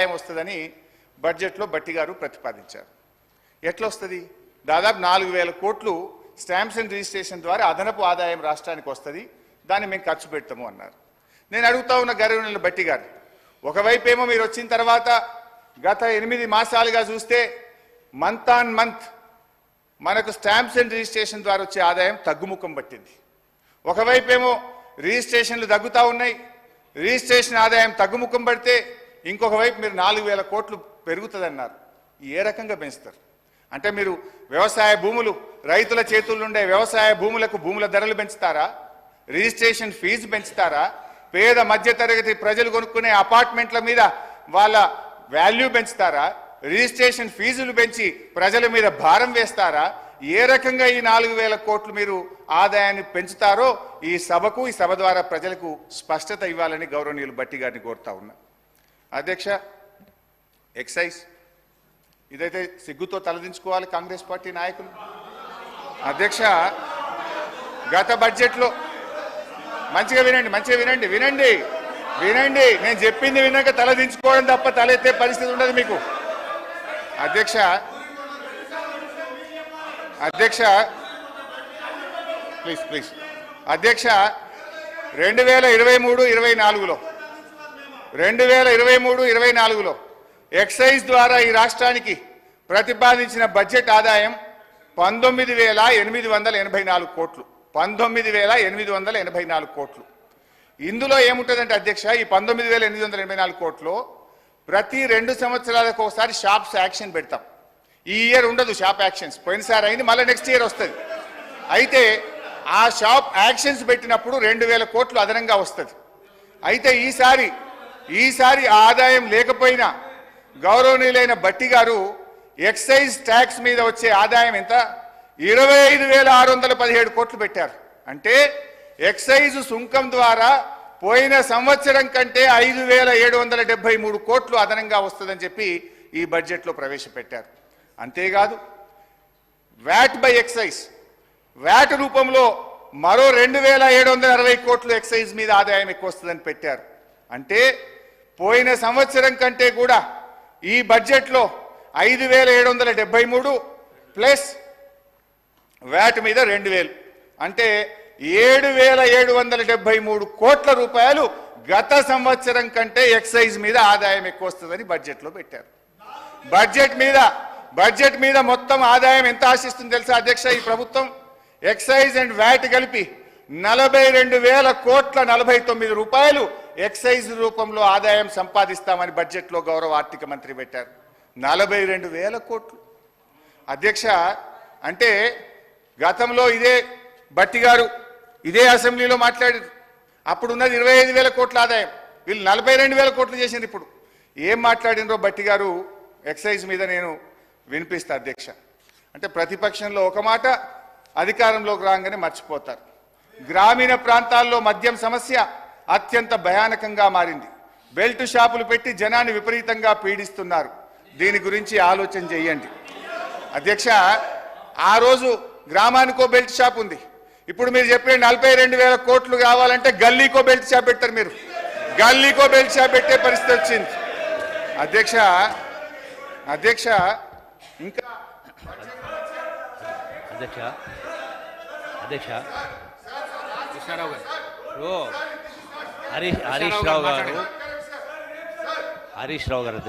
ఆదాయం వస్తుందని బడ్జెట్లో బట్టి గారు ప్రతిపాదించారు. ఎట్లొస్తుంది? దాదాపు నాలుగు వేల కోట్లు స్టాంప్స్ అండ్ రిజిస్ట్రేషన్ ద్వారా అదనపు ఆదాయం రాష్ట్రానికి వస్తుంది దాన్ని మేము ఖర్చు పెడతాము అన్నారు. నేను అడుగుతా ఉన్న గర్వనీల బట్టి గారు ఒకవైపు ఏమో మీరు వచ్చిన తర్వాత గత ఎనిమిది మాసాలుగా చూస్తే మంత్ ఆన్ మంత్ మనకు స్టాంప్స్ అండ్ రిజిస్ట్రేషన్ ద్వారా వచ్చే ఆదాయం తగ్గుముఖం పట్టింది. ఒకవైపు ఏమో రిజిస్ట్రేషన్లు తగ్గుతూ ఉన్నాయి రిజిస్ట్రేషన్ ఆదాయం తగ్గుముఖం పడితే ఇంకొక వైపు మీరు నాలుగు వేల కోట్లు పెరుగుతుందన్నారు. ఏ రకంగా పెంచుతారు? అంటే మీరు వ్యవసాయ భూములు రైతుల చేతుల్లో ఉండే వ్యవసాయ భూములకు భూముల ధరలు పెంచుతారా? Registration fee పెంచుతారా? పేద మధ్యతరగతి ప్రజలు కొనుక్కునే అపార్ట్మెంట్ల మీద వాళ్ళ వాల్యూ పెంచుతారా? రిజిస్ట్రేషన్ ఫీజులు పెంచి ప్రజల మీద భారం వేస్తారా? ఏ రకంగా ఈ నాలుగు వేల కోట్లు మీరు ఆదాయాన్ని పెంచుతారో ఈ సభకు ఈ సభ ద్వారా ప్రజలకు స్పష్టత ఇవ్వాలని గౌరవనీయులు బట్టి గారిని కోరుతా ఉన్నా. అధ్యక్ష ఎక్సైజ్. ఇదైతే సిగ్గుతో తలదించుకోవాలి కాంగ్రెస్ పార్టీ నాయకులు. అధ్యక్ష గత బడ్జెట్లో మంచిగా వినండి మంచిగా వినండి వినండి వినండి. నేను చెప్పింది విన్నాక తల దించుకోవడం తప్ప తలెత్తే పరిస్థితి ఉండదు మీకు. అధ్యక్ష అధ్యక్ష ప్లీజ్ ప్లీజ్. అధ్యక్ష రెండు వేల ఇరవై మూడు ఇరవై నాలుగులో రెండు వేల ఇరవై మూడు ఇరవై నాలుగులో ఎక్సైజ్ ద్వారా ఈ రాష్ట్రానికి ప్రతిపాదించిన బడ్జెట్ ఆదాయం పంతొమ్మిది వేల ఎనిమిది వందల ఎనభై నాలుగు కోట్లు. పంతొమ్మిది వేల ఎనిమిది వందల ఎనభై నాలుగు కోట్లు. ఇందులో ఏముంటుందంటే అధ్యక్ష ఈ పంతొమ్మిది వేల ఎనిమిది వందల ఎనభై నాలుగు కోట్లు ప్రతి రెండు సంవత్సరాలకు ఒకసారి షాప్స్ యాక్షన్ పెడతాం. ఈ ఇయర్ ఉండదు షాప్ యాక్షన్స్. పోయినసారి అయింది మళ్ళీ నెక్స్ట్ ఇయర్ వస్తుంది. అయితే ఆ షాప్ యాక్షన్స్ పెట్టినప్పుడు రెండు వేల కోట్లు అదనంగా వస్తుంది. అయితే ఈసారి ఈసారి ఆదాయం లేకపోయినా గౌరవనీయులైన బట్టి గారు ఎక్సైజ్ ట్యాక్స్ మీద వచ్చే ఆదాయం ఎంత? ఇరవై ఐదు వేల ఆరు వందల పదిహేడు కోట్లు పెట్టారు. అంటే ఎక్సైజ్ సుంకం ద్వారా పోయిన సంవత్సరం కంటే ఐదు వేల ఏడు వందల డెబ్బై మూడు కోట్లు అదనంగా వస్తుందని చెప్పి ఈ బడ్జెట్లో ప్రవేశపెట్టారు. అంతేకాదు వ్యాట్ బై ఎక్సైజ్? వ్యాట్ రూపంలో మరో రెండు వేల ఏడు వందల అరవై కోట్లు ఎక్సైజ్ మీద ఆదాయం ఎక్కువ వస్తుందని పెట్టారు. అంటే పోయిన సంవత్సరం కంటే కూడా ఈ బడ్జెట్లో ఐదు వేల ఏడు వందల డెబ్బై మూడు ప్లస్ వ్యాట్ మీద రెండు వేలు. అంటే ఏడు వేల ఏడు వందల డెబ్బై మూడు కోట్ల రూపాయలు గత సంవత్సరం కంటే ఎక్సైజ్ మీద ఆదాయం ఎక్కువ వస్తుందని బడ్జెట్లో పెట్టారు. బడ్జెట్ మీద బడ్జెట్ మీద మొత్తం ఆదాయం ఎంత ఆశిస్తుంది తెలుసా అధ్యక్ష? ఈ ప్రభుత్వం ఎక్సైజ్ అండ్ వ్యాట్ కలిపి నలభై రెండు వేల కోట్ల నలభై తొమ్మిది రూపాయలు ఎక్సైజ్ రూపంలో ఆదాయం సంపాదిస్తామని బడ్జెట్లో గౌరవ ఆర్థిక మంత్రి పెట్టారు. నలభై రెండు వేల కోట్లు. అధ్యక్ష అంటే గతంలో ఇదే బట్టి గారు ఇదే అసెంబ్లీలో మాట్లాడారు. అప్పుడు ఉన్నది ఇరవై ఐదు వేల కోట్ల ఆదాయం. వీళ్ళు నలభై రెండు వేల కోట్లు చేసింది ఇప్పుడు. ఏం మాట్లాడినరో బట్టి గారు ఎక్సైజ్ మీద నేను వినిపిస్తా అధ్యక్ష. అంటే ప్రతిపక్షంలో ఒక మాట అధికారంలోకి రాగానే మర్చిపోతారు. గ్రామీణ ప్రాంతాల్లో మద్యం సమస్య అత్యంత భయానకంగా మారింది. బెల్ట్ షాపులు పెట్టి జనాన్ని విపరీతంగా పీడిస్తున్నారు. దీని గురించి ఆలోచన చేయండి. అధ్యక్ష ఆ రోజు గ్రామానికో బెల్ట్ షాప్ ఉంది. ఇప్పుడు మీరు చెప్పిన నలభై రెండు వేల కోట్లు కావాలంటే గల్లీకో బెల్ట్ షాప్ పెట్టారు మీరు. గల్లీకో బెల్ట్ షాప్ పెట్టే పరిస్థితి వచ్చింది. అధ్యక్ష అధ్యక్ష ఇంకా అధ్యక్ష అధ్యక్ష కృష్ణారావు గారు హరీష్ హరీష్ రావు గారు హరీష్ రావు గారు